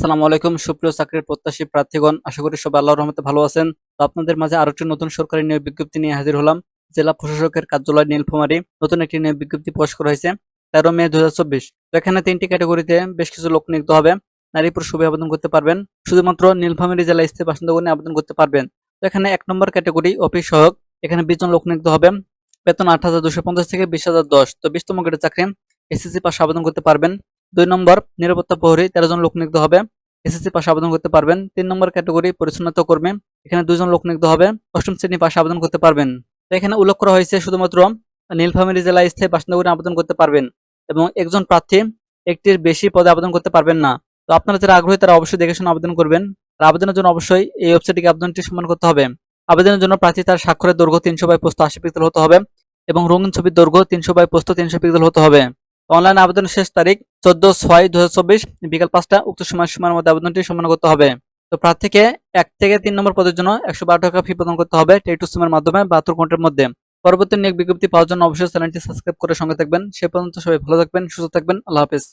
আসসালামু আলাইকুম, সুপ্রিয় চাকরির প্রত্যাশী প্রার্থীগণ, আশা করি সবাই আল্লাহর রহমতে ভালো আছেন। তো আপনাদের মাঝে আরও একটি নতুন সরকারি নিয়োগ বিজ্ঞপ্তি নিয়ে হাজির হলাম। জেলা প্রশাসকের কার্যালয় নীলফামারী নতুন একটি নিয়োগ বিজ্ঞপ্তি প্রকাশ করা হয়েছে, তেরো মে তো এখানে তিনটি ক্যাটাগরিতে বেশ কিছু লোক নিয়োগ হবে। নারী পুরুষ সবাই আবেদন করতে পারবেন। শুধুমাত্র নীলফামারী জেলা স্থায়ী বাসিন্দাগণ আবেদন করতে পারবেন। তো এখানে এক নম্বর ক্যাটাগরি অফিস সহক এখানে বিশ জন লোক নিয়োগ হবে। বেতন আট হাজার দুশো পঞ্চাশ থেকে বিশ হাজার দশ। তো বিশতম গ্রেডের চাকরি এসএসসি পাশে আবেদন করতে পারবেন। দুই নম্বর, নিরাপত্তা প্রহরী, তেরো জন লোক নিয়োগ হবে। এসএসসি পাশে আবেদন করতে পারবেন। তিন নম্বর ক্যাটাগরি, পরিচ্ছন্নতা কর্মী। এখানে দুজন লোক নিয়োগ হবে। অষ্টম শ্রেণি পাশে আবেদন করতে পারবেন। এখানে উল্লেখ করা হয়েছে শুধুমাত্র নীলফামারী জেলায় স্থায়ী বাসিন্দাগুলি আবেদন করতে পারবেন এবং একজন প্রার্থী একটির বেশি পদে আবেদন করতে পারবেন না। তো আপনারা যারা আগ্রহী, তারা অবশ্যই দেখে শুনে আবেদন করবেন। আর আবেদনের জন্য অবশ্যই এই ওয়েবসাইটটিকে আবেদনটি সম্মান করতে হবে। আবেদনের জন্য প্রার্থী তার স্বাক্ষরের দৈর্ঘ্য তিনশো বাই পোস্ত আশি পিক্সেল হতে হবে এবং রঙিন ছবির দৈর্ঘ্য তিনশো বাই পোস্ত তিনশো পিক্সেল হতে হবে। অনলাইন আবেদনের শেষ তারিখ চোদ্দ ছয় দু বিকাল পাঁচটা, উক্ত সময় সময়ের মধ্যে আবেদনটি সম্পন্ন করতে হবে। তো প্রার্থীকে এক থেকে তিন নম্বর পদের জন্য একশো বারো টাকা ফি প্রদান করতে হবে টেটু সিমের মাধ্যমে বাহাত্তর ঘণ্টার মধ্যে। পরবর্তী নিয়োগ বিজ্ঞপ্তি পাওয়ার জন্য অবশ্যই চ্যানেলটি সাবস্ক্রাইব করে সঙ্গে থাকবেন। সে পর্যন্ত সবাই ভালো থাকবেন, সুস্থ থাকবেন। আল্লাহ হাফেজ।